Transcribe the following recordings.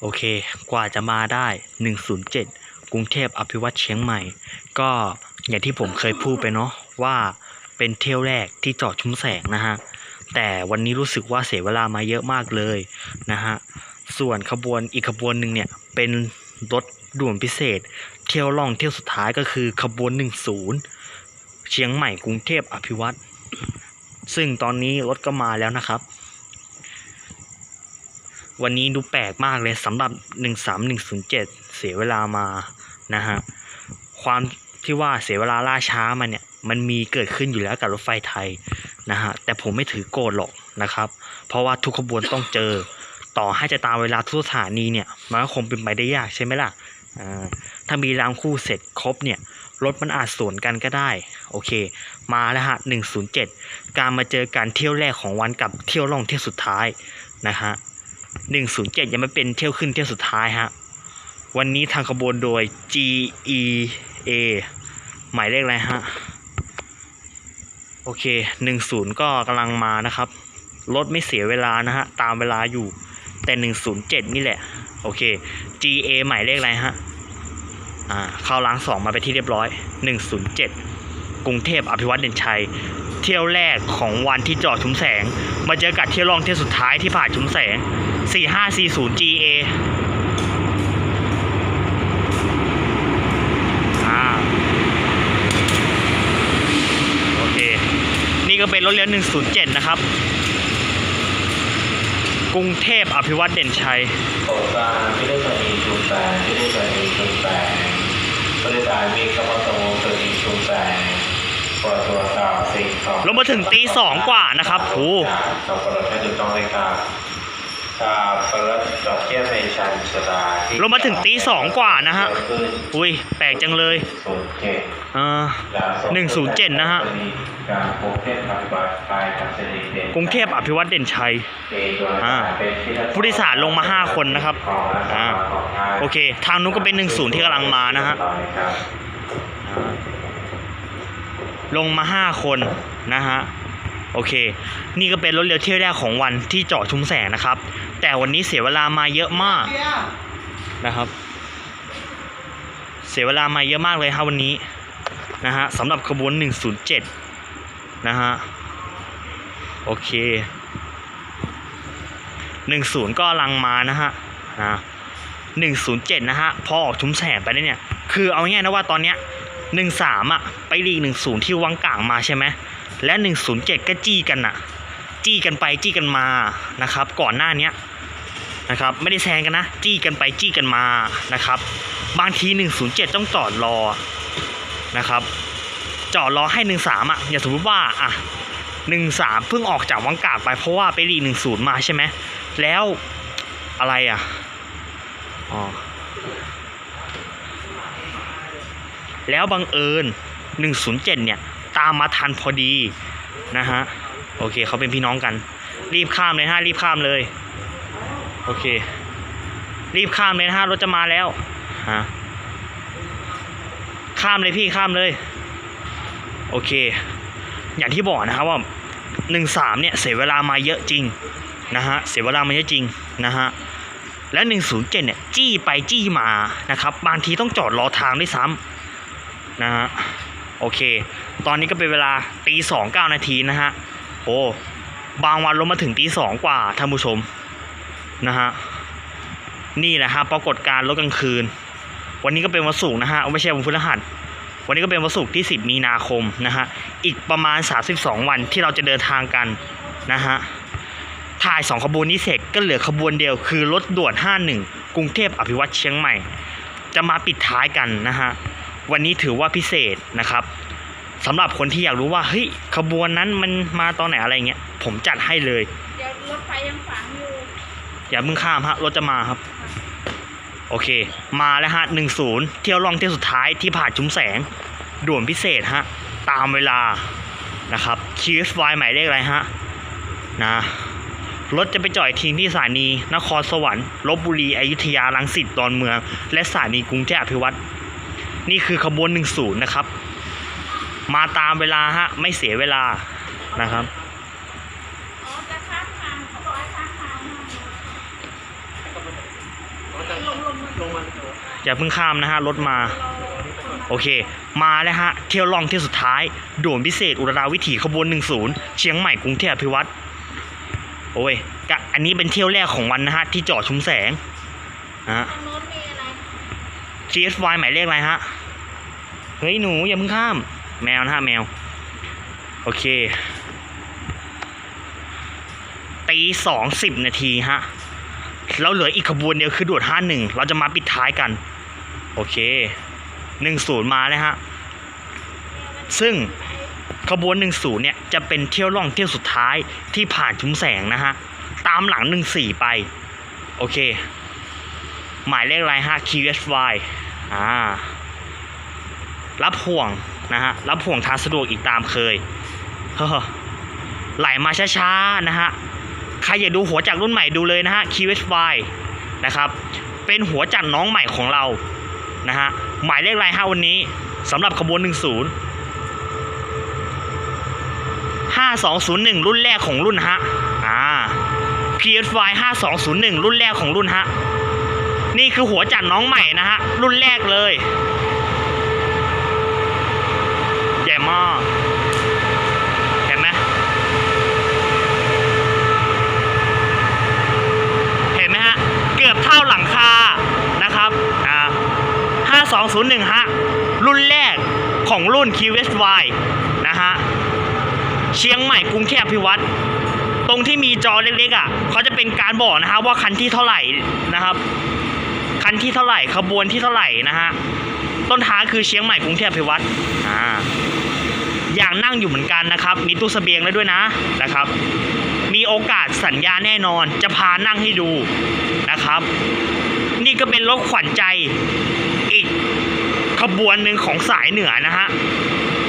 โอเค กว่าจะมาได้ 107 กรุงเทพอภิวัตเชียงใหม่ ก็อย่างที่ผมเคยพูดไปเนาะว่าเป็นเที่ยวแรกที่จอดชุมแสงนะฮะ แต่วันนี้รู้สึกว่าเสียเวลามาเยอะมากเลยนะฮะ ส่วนขบวนอีกขบวนหนึ่งเนี่ย เป็นรถด่วนพิเศษ เที่ยวล่องเที่ยวสุดท้ายก็คือขบวน 10 เชียงใหม่กรุงเทพอภิวัตซึ่งตอนนี้รถก็มาแล้วนะครับ วันนี้ดูแปลกมากเลยสำหรับ 13107 เสียเวลามานะฮะความที่ว่าเสียเวลาล่าช้ามาเนี่ยมันมีเกิดขึ้นอยู่แล้วกับรถไฟไทยนะฮะแต่ผมไม่ถือโกรธหรอกนะครับ เพราะว่าทุกขบวนต้องเจอ ต่อให้จะตามเวลาทุกสถานีเนี่ยมันก็คงเป็นไปได้ยากใช่ไหมล่ะอ่าถ้ามีรางคู่เสร็จครบเนี่ยรถมันอาจสวนกันก็ได้ โอเค มาแล้วฮะ107 การมาเจอการเที่ยวแรกของวันกับเที่ยวล่องเที่ยวสุดท้ายนะฮะ 107ยังไม่เป็นเที่ยวขึ้นเที่ยวสุดท้ายฮะ วันนี้ทางขบวนโดย GEA หมายเลขอะไรฮะ โอเค10ก็กำลังมานะครับ รถไม่เสียเวลานะฮะ ตามเวลาอยู่ แต่107นี่แหละ โอเค GA หมายเลขอะไรฮะ อ่า เข้าล้างสองมาไปที่เรียบร้อย107กรุงเทพอภิวัตเด่นชัย เที่ยวแรกของวันที่จอดชุมแสง มาเจอกับเที่ยวรองเที่ยวสุดท้ายที่ผ่านชุมแสง 4540 GA อ่าโอเค นี่ก็เป็นรถเลี้ยว107 นะครับ กรุงเทพอภิวัตเด่นชัยโปรดทราบผู้โดยสารมีชุมแสงผู้โดยสารมีชุมแสงผู้โดยสารมีกำลังตรงตัวมีชุมแสงโปรดตรวจสอบสิ่งของลงมาถึงตีสองกว่านะครับโห เรากำหนดให้ถูกต้องเลยครับครับเปิดดอกเบี้ยในชั้นชะตาที่ลงมาถึงตีสองกว่านะฮะเกิดขึ้นอุ้ยแปลกจังเลยศูนย์เจ็ดเออดาวส่งหนึ่งศูนย์เจ็ดนะฮะการกรุงเทพปฏิบัติไปกับเสด็จเด่นกรุงเทพอภิวัตเด่นชัยเอกโดยสารเป็นที่ผู้โดยสารลงมาห้าคนนะครับของและสอ่ามาของทางโอเค ทางนู้นก็เป็นหนึ่งศูนย์ที่กำลังมานะฮะครับลงมาห้าคนนะฮะโอเค นี่ก็เป็นรถเร็วเที่ยวแรกของวันที่จอดชุมแสงนะครับ แต่วันนี้เสียเวลามาเยอะมากนะครับ เสียเวลามาเยอะมากเลยครับวันนี้นะฮะสำหรับขบวน 107 นะฮะ โอเค 10 ก็ลังมานะฮะนะ107 นะฮะ พอออกชุมแสงไปเนี่ย คือเอาง่ายนะว่าตอนเนี้ย13 อะ ไปลีก 10 ที่วังกลางมาใช่ไหมและ 107 ก็จี้กันอะ จี้กันไปจี้กันมานะครับ ก่อนหน้านี้นะครับไม่ได้แซงกันนะ จี้กันไปจี้กันมานะครับ บางที 107 ต้องจอดรอนะครับจอดรอให้ 13อะอย่าสมมติว่าอะ13 เพิ่งออกจากวังกางไปเพราะว่าไปลี10 มาใช่ไหมแล้วอะไรอะอ๋อแล้วบังเอิญ 107 เนี่ย ตามมาทันพอดีนะฮะ โอเคเขาเป็นพี่น้องกัน รีบข้ามเลยฮะรีบข้ามเลย โอเค รีบข้ามเลยนะฮะรถจะมาแล้วฮะข้ามเลยพี่ข้ามเลย โอเค อย่างที่บอกนะครับว่า13เนี่ยเสียเวลามาเยอะจริงนะฮะเสียเวลามาเยอะจริงนะฮะและ107เนี่ยจี้ไปจี้มานะครับบางทีต้องจอดรอทางด้วยซ้ำนะฮะโอเค ตอนนี้ก็เป็นเวลาตีสองเก้านาทีนะฮะ บางวันลงมาถึงตีสองกว่าท่านผู้ชมนะฮะนี่แหละฮะปรากฏการณ์รถกลางคืน วันนี้ก็เป็นวันศุกร์นะฮะไม่ใช่วันพฤหัสวันนี้ก็เป็นวันศุกร์ที่ 10 มีนาคมนะฮะอีกประมาณ 32 วันที่เราจะเดินทางกันนะฮะถ่ายสองขบวนนี้เสร็จก็เหลือขบวนเดียวคือรถด่วน 51 กรุงเทพอภิวัตเชียงใหม่ จะมาปิดท้ายกันนะฮะวันนี้ถือว่าพิเศษนะครับ สำหรับคนที่อยากรู้ว่าเฮ้ยขบวนนั้นมันมาตอนไหนอะไรเงี้ยผมจัดให้เลย เดี๋ยวรถไฟยังฝังอยู่อย่าเพิ่งข้ามฮะรถจะมาครับ โอเค มาแล้วฮะหนึ่งศูนย์เที่ยวล่องเที่ยวสุดท้ายที่ผ่านชุมแสง ด่วนพิเศษฮะ ตามเวลานะครับ QSY หมายเลขอะไรฮะนะรถจะไปจอดทิ้งที่สถานีนครสวรรค์ลบบุรีอยุธยาลังสิตดอนเมือง และสถานีกรุงเทพอภิวัตรนี่คือขบวน 10 นะครับ มาตามเวลาฮะ ไม่เสียเวลานะครับอ๋อจะข้ามทางเขาบอกให้ข้ามทางมาโอย่าเพิ่งข้ามนะฮะรถมา โอเค มาแล้วฮะ เที่ยวล่องเที่ยวสุดท้ายด่วนพิเศษอุรดาวิถีขบวน 10 เชียงใหม่กรุงเทพอภิวัตรโอ้ยกะอันนี้เป็นเที่ยวแรกของวันนะฮะ ที่จอดชุมแสงนะฮะทางโน้นมีอะไร GSY หมายเลขอะไรฮะ เฮ้ย หนู อย่าเพิ่งข้าม แมวนะฮะแมว โอเคตีสองสิบนาทีฮะแล้วเหลืออีกขบวนเดียวคือด่วนห้าหนึ่งเราจะมาปิดท้ายกัน โอเคหนึ่งศูนย์มาแล้วฮะ ซึ่งขบวนหนึ่งศูนย์เนี่ยจะเป็นเที่ยวล่องเที่ยวสุดท้ายที่ผ่านชุมแสงนะฮะ ตามหลังหนึ่งสี่ไป โอเค หมายเลขอะไรฮะ QSY อ่า รับห่วง นะฮะรับห่วงทางสะดวกอีกตามเคยเฮ้อไหลมาช้าๆนะฮะใครอยากดูหัวจากรุ่นใหม่ดูเลยนะฮะ QSY นะครับเป็นหัวจัดน้องใหม่ของเรานะฮะหมายเลขอะไรฮะวันนี้สำหรับขบวน 10 5201 รุ่นแรกของรุ่นฮะอ่า QSY 5201 รุ่นแรกของรุ่นฮะนี่คือหัวจัดน้องใหม่นะฮะรุ่นแรกเลย หมากเห็นไหมเห็นไหมฮะ เกือบเท่าหลังคานะครับอ่า5201 ฮะ รุ่นแรกของรุ่น QSY นะฮะ เชียงใหม่กรุงเทพพิวัตรตรงที่มีจอเล็กๆอะเขาจะเป็นการบอกนะฮะว่าคันที่เท่าไหร่นะครับ คันที่เท่าไหร่ขบวนที่เท่าไหร่นะฮะ ต้นทางคือเชียงใหม่กรุงเทพพิวัตรอ่า อยากนั่งอยู่เหมือนกันนะครับ มีตู้เสบียงแล้วด้วยนะนะครับ มีโอกาสสัญญาแน่นอนจะพานั่งให้ดูนะครับ นี่ก็เป็นรถขวัญใจอีกขบวนหนึ่งของสายเหนือนะฮะ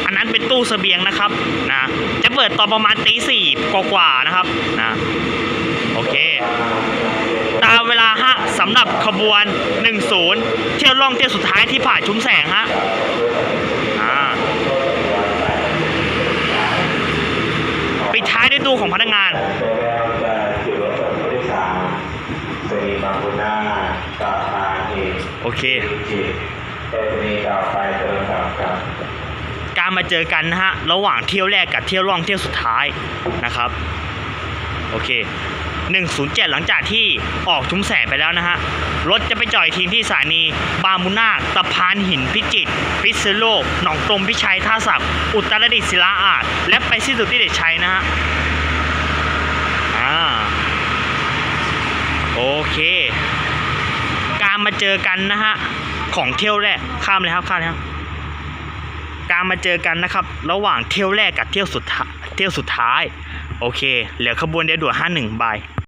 อันนั้นเป็นตู้เสบียงนะครับนะจะเปิดตอนประมาณตีสี่กว่าๆนะครับนะโอเคตามเวลาฮะสำหรับขบวน 10 เที่ยวล่องเที่ยวสุดท้ายที่ผ่านชุมแสงฮะอ่า ปิดท้ายด้วยตู้ของพนักงานโอเค การมาเจอกันนะฮะ ระหว่างเที่ยวแรกกับเที่ยวล่องเที่ยวสุดท้ายนะครับ โอเค 107 หลังจากที่ออกชุมแสงไปแล้วนะฮะ รถจะไปจอดอีกทีที่สถานีบามุนาคตะพานหินพิจิตรพิษณุโลก หนองตมพิชัยท่าสักอุตรดิตถ์ศิลาอาจและไปสิ้นสุดที่เด็ดชัยนะฮะอ่าโอเค การมาเจอกันนะฮะ ของเที่ยวแรกข้ามเลยครับข้ามเลยครับการมาเจอกันนะครับ ระหว่างเที่ยวแรกกับเที่ยวสุดท้ายเที่ยวสุดท้าย โอเค เหลือขบวนเดียวด่วนห้าหนึ่งบาย